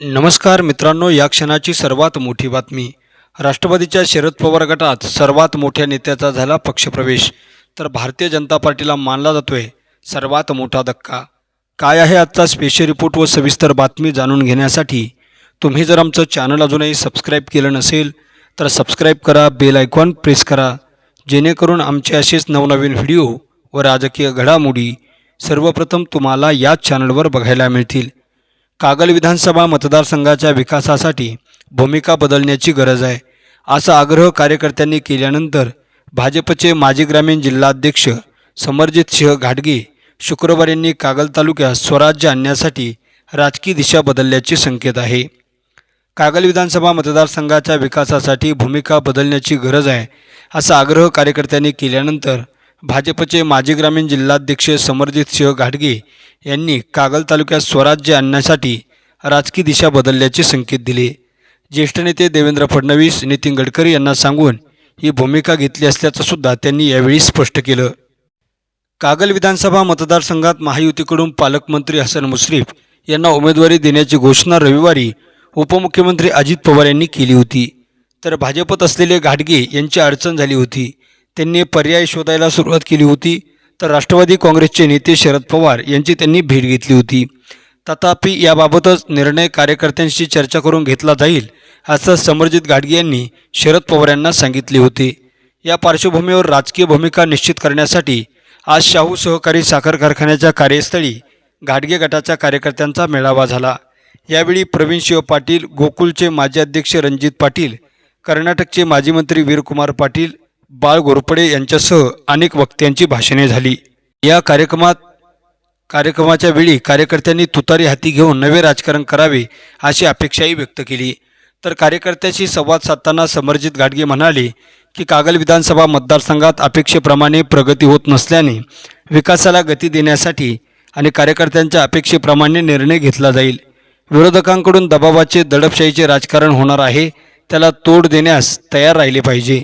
नमस्कार मित्रांनो या क्षणाची सर्वात मोठी बातमी. राष्ट्रवादीच्या शरद पवार गटात सर्वात मोठ्या नेत्याचा झाला पक्षप्रवेश. तर भारतीय जनता पार्टीला मानला जातोय सर्वात मोठा धक्का. काय आहे आजचा स्पेशल रिपोर्ट व सविस्तर बातमी जाणून घेण्यासाठी? तुम्ही जर आमचं चॅनल अजूनही सबस्क्राईब केलं नसेल तर सबस्क्राईब करा बेल आयकॉन प्रेस करा. जेणेकरून आमचे असेच नवनवीन व्हिडिओ व राजकीय घडामोडी सर्वप्रथम तुम्हाला याच चॅनलवर बघायला मिळतील. कागल विधानसभा मतदारसंघाच्या विकासासाठी भूमिका बदलण्याची गरज आहे. असा आग्रह कार्यकर्त्यांनी केल्यानंतर भाजपचे माजी ग्रामीण जिल्हाध्यक्ष समरजित सिंह घाटगे शुक्रवार यांनी कागल तालुक्यात स्वराज्य आणण्यासाठी राजकीय दिशा बदलल्याचे संकेत आहे. कागल विधानसभा मतदारसंघाच्या विकासासाठी भूमिका बदलण्याची गरज आहे असा आग्रह कार्यकर्त्यांनी केल्यानंतर भाजपचे माजी ग्रामीण जिल्हाध्यक्ष समरजित सिंह घाटगे यांनी कागल तालुक्यात स्वराज्य आणण्यासाठी राजकीय दिशा बदलल्याचे संकेत दिले. ज्येष्ठ नेते देवेंद्र फडणवीस नितीन गडकरी यांना सांगून ही भूमिका घेतली असल्याचं सुद्धा त्यांनी यावेळी स्पष्ट केलं. कागल विधानसभा मतदारसंघात महायुतीकडून पालकमंत्री हसन मुश्रीफ यांना उमेदवारी देण्याची घोषणा रविवारी उपमुख्यमंत्री अजित पवार यांनी केली होती. तर भाजपत असलेले घाटगे यांची अडचण झाली होती. त्यांनी पर्याय शोधायला सुरुवात केली होती. तर राष्ट्रवादी काँग्रेसचे नेते शरद पवार यांची त्यांनी भेट घेतली होती. तथापि याबाबतच निर्णय कार्यकर्त्यांशी चर्चा करून घेतला जाईल असं समरजित घाटगे यांनी शरद पवार यांना सांगितले होते. या पार्श्वभूमीवर राजकीय भूमिका निश्चित करण्यासाठी आज शाहू सहकारी साखर कारखान्याच्या कार्यस्थळी घाटगे गटाच्या कार्यकर्त्यांचा मेळावा झाला. यावेळी प्रवीण शिव पाटील गोकुलचे माजी अध्यक्ष रणजित पाटील कर्नाटकचे माजी मंत्री वीरकुमार पाटील बाळ घोरपडे यांच्यासह अनेक वक्त्यांची भाषणे झाली. या कार्यक्रमात कार्यक्रमाच्या वेळी कार्यकर्त्यांनी तुतारी हाती घेऊन नवे राजकारण करावे अशी अपेक्षाही व्यक्त केली. तर कार्यकर्त्याशी संवाद साधताना समरजित गाडगे म्हणाले की कागल विधानसभा मतदारसंघात अपेक्षेप्रमाणे प्रगती होत नसल्याने विकासाला गती देण्यासाठी आणि कार्यकर्त्यांच्या अपेक्षेप्रमाणे निर्णय घेतला जाईल. विरोधकांकडून दबावाचे दडपशाहीचे राजकारण होणार आहे. त्याला तोड देण्यास तयार राहिले पाहिजे.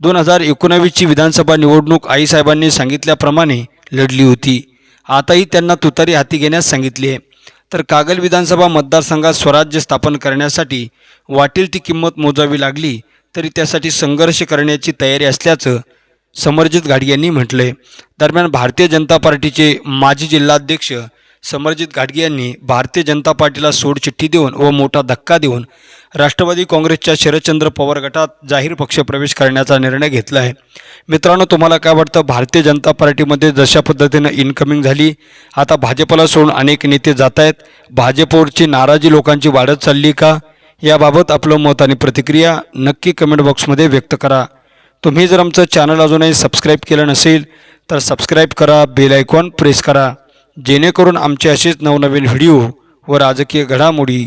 दोन हजार एकोणावीसची विधानसभा निवडणूक आईसाहेबांनी सांगितल्याप्रमाणे लढली होती. आताही त्यांना तुतारी हाती घेण्यास सांगितली आहे. तर कागल विधानसभा मतदारसंघात स्वराज्य स्थापन करण्यासाठी वाटेल ती किंमत मोजावी लागली तरी त्यासाठी संघर्ष करण्याची तयारी असल्याचं समरजित घाडगे यांनी म्हटलं आहे दरम्यान भारतीय जनता पार्टीचे माजी जिल्हाध्यक्ष समरजित घाटगे यांनी भारतीय जनता पार्टीला सोडचिठ्ठी देऊन व मोठा धक्का देऊन राष्ट्रवादी काँग्रेसच्या शरदचंद्र पवार गटात जाहीर पक्षप्रवेश करण्याचा निर्णय घेतला आहे. मित्रांनो तुम्हाला काय वाटतं? भारतीय जनता पार्टीमध्ये जशा पद्धतीनं इन्कमिंग झाली आता भाजपला सोडून अनेक नेते जात आहेत भाजपवरची नाराजी लोकांची वाढत चालली का? याबाबत आपलं मत आणि प्रतिक्रिया नक्की कमेंट बॉक्समध्ये व्यक्त करा. तुम्ही जर आमचं चॅनल अजूनही सबस्क्राईब केलं नसेल तर सबस्क्राईब करा बेल आयकॉन प्रेस करा. जेणेकरून आमचे असेच नवनवीन व्हिडिओ व राजकीय घडामोडी